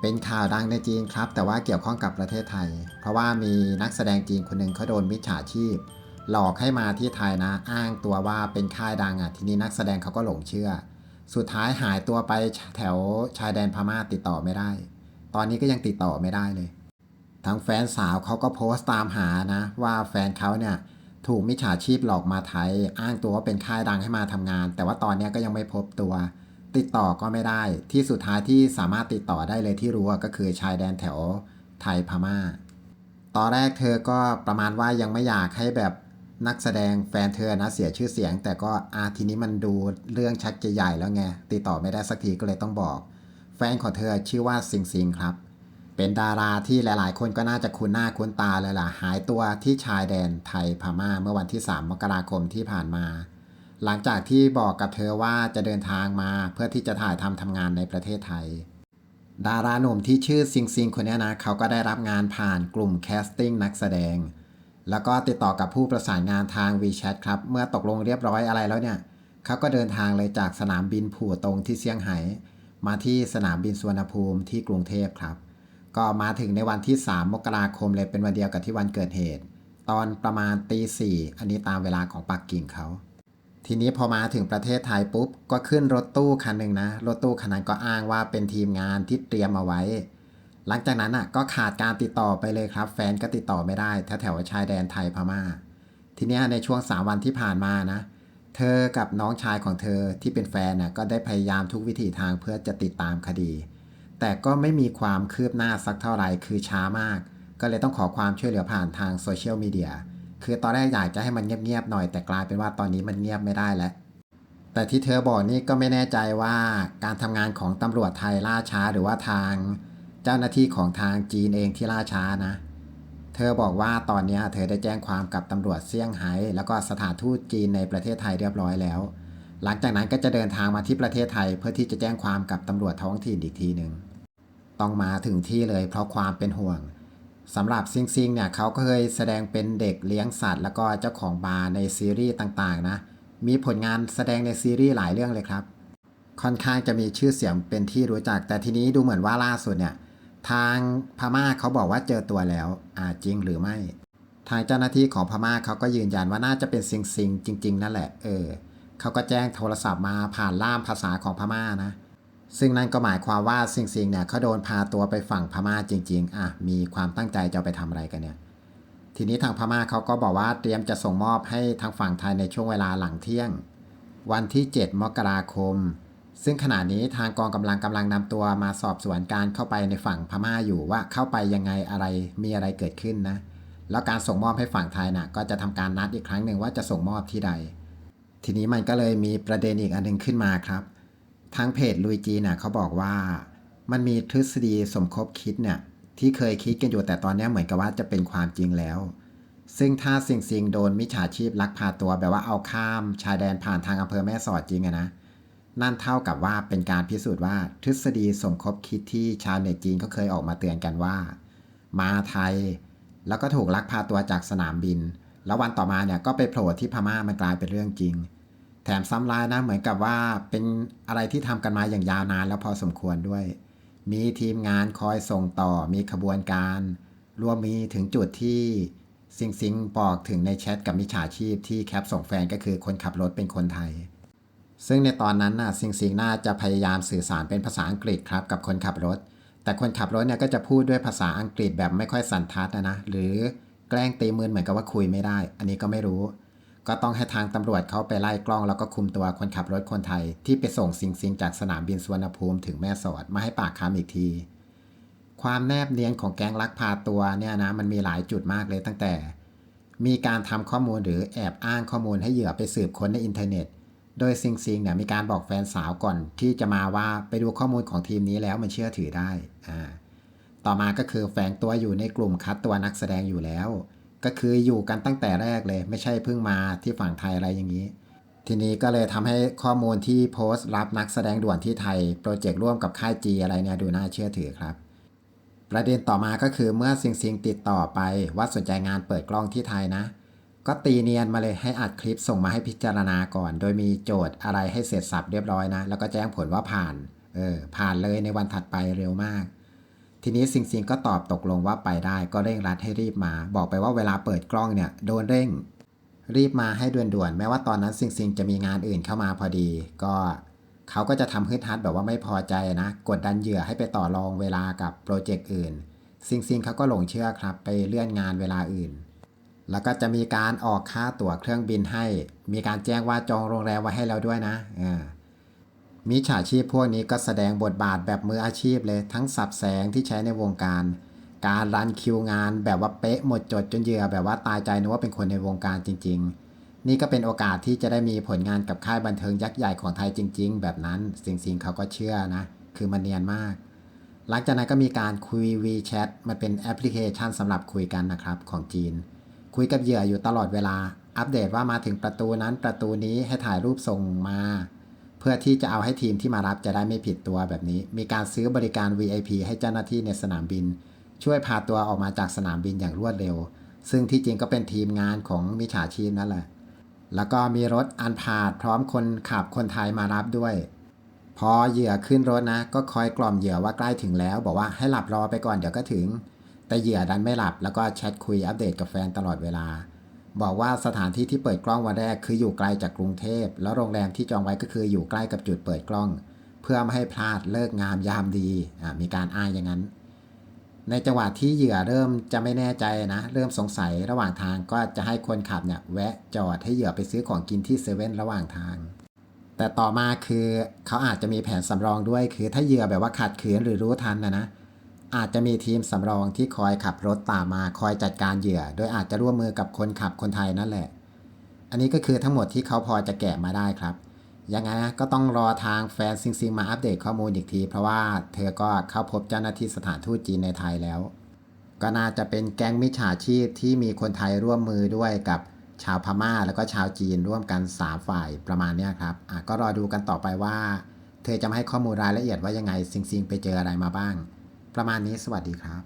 เป็นข่าวดังในจีนครับ แต่ว่าเกี่ยวข้องกับประเทศไทย เพราะว่ามีนักแสดงจีนคนหนึ่งเขาโดนมิจฉาชีพ หลอกให้มาที่ไทยนะ อ้างตัวว่าเป็นค่ายดังอะ ทีนี้นักแสดงเขาก็หลงเชื่อ สุดท้ายหายตัวไปแถวชายแดนพม่าติดต่อไม่ได้ ตอนนี้ก็ยังติดต่อไม่ได้เลยทางแฟนสาวเขาก็โพสต์ตามหานะ ว่าแฟนเขาเนี่ยถูกมิจฉาชีพหลอกมาไทย อ้างตัวว่าเป็นค่ายดังให้มาทำงาน แต่ว่าตอนนี้ก็ยังไม่พบตัว ติดต่อก็ไม่ได้ ที่สุดท้ายที่สามารถติดต่อได้เลยที่รู้ก็คือชายแดนแถวไทยพม่า ตอนแรกเธอก็ประมาณว่ายังไม่อยากให้แบบนักแสดงแฟนเธอนะเสียชื่อเสียง แต่ก็อาทีนี้มันดูเรื่องชักจะใหญ่แล้วไงติดต่อไม่ได้สักทีก็เลยต้องบอก แฟนของเธอชื่อว่าซิงซิงครับ เป็นดาราที่หลาย ๆ คนก็น่าจะคุ้นหน้าคุ้นตาเลยล่ะหายตัวที่ชายแดนไทยพม่าเมื่อวันที่ 3 มกราคมที่ผ่านมา หลังจากที่บอกกับเธอว่าจะเดินทางมาเพื่อที่จะถ่ายทำทำงานในประเทศไทย ดาราหนุ่มที่ชื่อซิงซิงคนนี้นะเขาก็ได้รับงานผ่านกลุ่มแคสติ้งนักแสดง แล้วก็ติดต่อกับผู้ประสานงานทาง WeChat ครับ เมื่อตกลงเรียบร้อยอะไรแล้วเนี่ยเขาก็เดินทางเลยจากสนามบินผู่ตรงที่เซี่ยงไฮ้มาที่สนามบินสุวรรณภูมิที่กรุงเทพครับ ก็มาถึงในวันที่ 3 มกราคมเลยเป็นวันเดียวกับที่วันเกิดเหตุ ตอนประมาณตีสี่อันนี้ตามเวลาของปักกิ่งเขา ทีนี้พอมาถึงประเทศไทยปุ๊บ ก็ขึ้นรถตู้คันหนึ่งนะ รถตู้คันนั้นก็อ้างว่าเป็นทีมงานที่เตรียมเอาไว้ หลังจากนั้นอะก็ขาดการติดต่อไปเลยครับ แฟนก็ติดต่อไม่ได้แถวแถวชายแดนไทยพม่า ทีนี้ในช่วง 3 วันที่ผ่านมานะ เธอกับน้องชายของเธอที่เป็นแฟนน่ะก็ได้พยายามทุกวิถีทางเพื่อจะติดตามคดี แต่ก็ไม่มีความคืบหน้าสักเท่าไหร่คือช้ามาก ก็เลยต้องขอความช่วยเหลือผ่านทางโซเชียลมีเดีย คือตอนแรกอยากจะให้มันเงียบๆหน่อยแต่กลายเป็นว่าตอนนี้มันเงียบไม่ได้แล้ว แต่ที่เธอบอกนี่ก็ไม่แน่ใจว่าการทำงานของตำรวจไทยล่าช้าหรือว่าทาง เจ้าหน้าที่ของทางจีนเองที่ล่าช้านะ เธอบอกว่าตอนนี้เธอได้แจ้งความกับตำรวจเซี่ยงไฮ้แล้วก็สถานทูตจีนในประเทศไทยเรียบร้อยแล้ว หลังจากนั้นก็จะเดินทางมาที่ประเทศไทย เพื่อที่จะแจ้งความกับตำรวจท้องถิ่นอีกทีหนึ่งต้องมาถึงที่เลยเพราะความเป็นห่วง สำหรับซิงซิงเนี่ยเขาก็เคยแสดงเป็นเด็กเลี้ยงสัตว์แล้วก็เจ้าของบาร์ในซีรีส์ต่างๆนะ มีผลงานแสดงในซีรีส์หลายเรื่องเลยครับ ค่อนข้างจะมีชื่อเสียงเป็นที่รู้จัก แต่ทีนี้ดูเหมือนว่าล่าสุดเนี่ยทางพม่าเขาบอกว่าเจอตัวแล้วอาจริงหรือไม่ ทางเจ้าหน้าที่ของพม่าเขาก็ยืนยันว่าน่าจะเป็นซิงซิงจริง ๆ นั่นแหละ เออเขาก็แจ้งโทรศัพท์มาผ่านล่ามภาษาของพม่านะ ซึ่งนั่นก็หมายความว่าซิงซิงเนี่ยเขาโดนพาตัวไปฝั่งพม่าจริง ๆ อะ มีความตั้งใจจะไปทำอะไรกันเนี่ย ทีนี้ทางพม่าเขาก็บอกว่าเตรียมจะส่งมอบให้ทางฝั่งไทยในช่วงเวลาหลังเที่ยง วันที่ 7 มกราคม ซึ่งขณะนี้ทางกองกำลังกำลังนำตัวมาสอบสวนการเข้าไปในฝั่งพม่าอยู่ว่าเข้าไปยังไงอะไรมีอะไรเกิดขึ้นนะ แล้วการส่งมอบให้ฝั่งไทยน่ะก็จะทำการนัดอีกครั้งหนึ่งว่าจะส่งมอบที่ใด ทีนี้มันก็เลยมีประเด็นอีกอันหนึงขึ้นมาครับ ทางเพจลุยจีเนี่ยเขาบอกว่ามันมีทฤษฎีสมคบคิดเนี่ยที่เคยคิดกันอยู่แต่ตอนนี้เหมือนกับว่าจะเป็นความจริงแล้ว ซึ่งถ้าสิงสิงโดนมิจฉาชีพลักพาตัวแบบว่าเอาข้ามชายแดนผ่านทางอำเภอแม่สอดจริงอะนะนั่นเท่ากับว่าเป็นการพิสูจน์ว่าทฤษฎีสมคบคิดที่ชาวเน็ตจีนก็เคยออกมาเตือนกันว่า มาไทย แล้วก็ถูกลักพาตัวจากสนามบิน แล้ววันต่อมาเนี่ยก็ไปโผล่ที่พม่ามันกลายเป็นเรื่องจริง แถมซ้ำร้ายนะ เหมือนกับว่าเป็นอะไรที่ทำกันมาอย่างยาวนานแล้วพอสมควรด้วย มีทีมงานคอยส่งต่อมีขบวนการรวมมีถึงจุดที่ซิงซิงบอกถึงในแชทกับมิจฉาชีพที่แคปส่งแฟนก็คือคนขับรถเป็นคนไทย ซึ่งในตอนนั้นน่ะซิงซิงน่าจะพยายามสื่อสารเป็นภาษาอังกฤษครับกับคนขับรถ แต่คนขับรถเนี่ยก็จะพูดด้วยภาษาอังกฤษแบบไม่ค่อยสันทัดนะนะหรือแกล้งตีมือเหมือนกับว่าคุยไม่ได้ อันนี้ก็ไม่รู้ ก็ต้องให้ทางตำรวจเขาไปไล่กล้องแล้วก็คุมตัวคนขับรถคนไทย ที่ไปส่งซิงซิงจากสนามบินสุวรรณภูมิถึงแม่สอดมาให้ปากคำอีกที ความแนบเนียนของแก๊งลักพาตัวเนี่ยนะมันมีหลายจุดมากเลยตั้งแต่ มีการทำข้อมูลหรือแอบอ้างข้อมูลให้เหยื่อไปสืบค้นในอินเทอร์เน็ต โดยซิงซิงเนี่ยมีการบอกแฟนสาวก่อนที่จะมาว่าไปดูข้อมูลของทีมนี้แล้วมันเชื่อถือได้อ่าต่อมาก็คือแฝงตัวอยู่ในกลุ่มคัดตัวนักแสดงอยู่แล้ว ก็คืออยู่กันตั้งแต่แรกเลย ไม่ใช่เพิ่งมาที่ฝั่งไทยอะไรอย่างนี้ ทีนี้ก็เลยทำให้ข้อมูลที่โพสต์รับนักแสดงด่วนที่ไทย โปรเจกต์ร่วมกับค่ายจีอะไรเนี่ยดูน่าเชื่อถือครับ ประเด็นต่อมาก็คือเมื่อซิงซิงติดต่อไปว่าสนใจงานเปิดกล้องที่ไทยนะ ก็ตีเนียนมาเลยให้อัดคลิปส่งมาให้พิจารณาก่อน โดยมีโจทย์อะไรให้เสร็จสับเรียบร้อยนะ แล้วก็แจ้งผลว่าผ่าน เออผ่านเลยในวันถัดไปเร็วมาก ทีนี้ซิงซิงก็ตอบตกลงว่าไปได้ก็เร่งรัดให้รีบมา บอกไปว่าเวลาเปิดกล้องเนี่ยโดนเร่ง รีบมาให้ด่วนๆ แม้ว่าตอนนั้นซิงซิงจะมีงานอื่นเข้ามาพอดี ก็เขาก็จะทำฮึดฮัดแบบว่าไม่พอใจนะ กดดันเหยื่อให้ไปต่อรองเวลากับโปรเจกต์อื่น ซิงซิงเขาก็หลงเชื่อครับไปเลื่อนงานเวลาอื่น แล้วก็จะมีการออกค่าตั๋วเครื่องบินให้ มีการแจ้งว่าจองโรงแรมไว้ให้แล้วด้วยนะเออ มิจฉาชีพพวกนี้ก็แสดงบทบาทแบบมืออาชีพเลยทั้งสับแสงที่ใช้ในวงการ การรันคิวงานแบบว่าเป๊ะหมดจดจนเหยื่อแบบว่าตายใจนึกว่าเป็นคนในวงการจริง ๆ นี่ก็เป็นโอกาสที่จะได้มีผลงานกับค่ายบันเทิงยักษ์ใหญ่ของไทยจริง ๆ แบบนั้นสิงสิงเขาก็เชื่อนะ คือมันเนียนมาก หลังจากนั้นก็มีการคุย WeChat มันเป็นแอปพลิเคชันสำหรับคุยกันนะครับของจีน คุยกับเหยื่ออยู่ตลอดเวลา อัปเดตว่ามาถึงประตูนั้นประตูนี้ให้ถ่ายรูปส่งมา เพื่อที่จะเอาให้ทีมที่มารับจะได้ไม่ผิดตัวแบบนี้ มีการซื้อบริการ VIP ให้เจ้าหน้าที่ในสนามบิน ช่วยพาตัวออกมาจากสนามบินอย่างรวดเร็ว ซึ่งที่จริงก็เป็นทีมงานของมิจฉาชีพนั่นแหละ แล้วก็มีรถอันพาดพร้อมคนขับคนไทยมารับด้วย พอเหยื่อขึ้นรถนะ ก็คอยกล่อมเหยื่อว่าใกล้ถึงแล้ว บอกว่าให้หลับรอไปก่อนเดี๋ยวก็ถึง แต่เหยื่อดันไม่หลับแล้วก็แชทคุยอัปเดตกับแฟนตลอดเวลา บอกว่าสถานที่ที่เปิดกล้องวันแรกคืออยู่ไกลจากกรุงเทพ แล้วโรงแรมที่จองไว้ก็คืออยู่ใกล้กับจุดเปิดกล้อง เพื่อไม่ให้พลาดเลิกงามยามดีมีการอ้างอย่างนั้น ในจังหวะที่เหยื่อเริ่มจะไม่แน่ใจนะ เริ่มสงสัยระหว่างทางก็จะให้คนขับเนี่ยแวะจอดให้เหยื่อไปซื้อของกินที่เซเว่นระหว่างทาง แต่ต่อมาคือเขาอาจจะมีแผนสำรองด้วยคือถ้าเหยื่อแบบว่าขัดขืนหรือรู้ทันนะนะ อาจจะมีทีมสำรองที่คอยขับรถตามมาคอยจัดการเหยื่อ โดยอาจจะร่วมมือกับคนขับคนไทยนั่นแหละ อันนี้ก็คือทั้งหมดที่เขาพอจะแกะมาได้ครับ ยังไงนะก็ต้องรอทางแฟนซิงซิงมาอัปเดตข้อมูลอีกที เพราะว่าเธอก็เข้าพบเจ้าหน้าที่สถานทูตจีนในไทยแล้ว ก็น่าจะเป็นแก๊งมิจฉาชีพที่มีคนไทยร่วมมือด้วยกับชาวพม่าแล้วก็ชาวจีนร่วมกันสาฝ่ายประมาณนี้ครับอะก็รอดูกันต่อไปว่า เธอจะมาให้ข้อมูลรายละเอียดว่ายังไงซิงซิงไปเจออะไรมาบ้าง ประมาณนี้สวัสดีครับ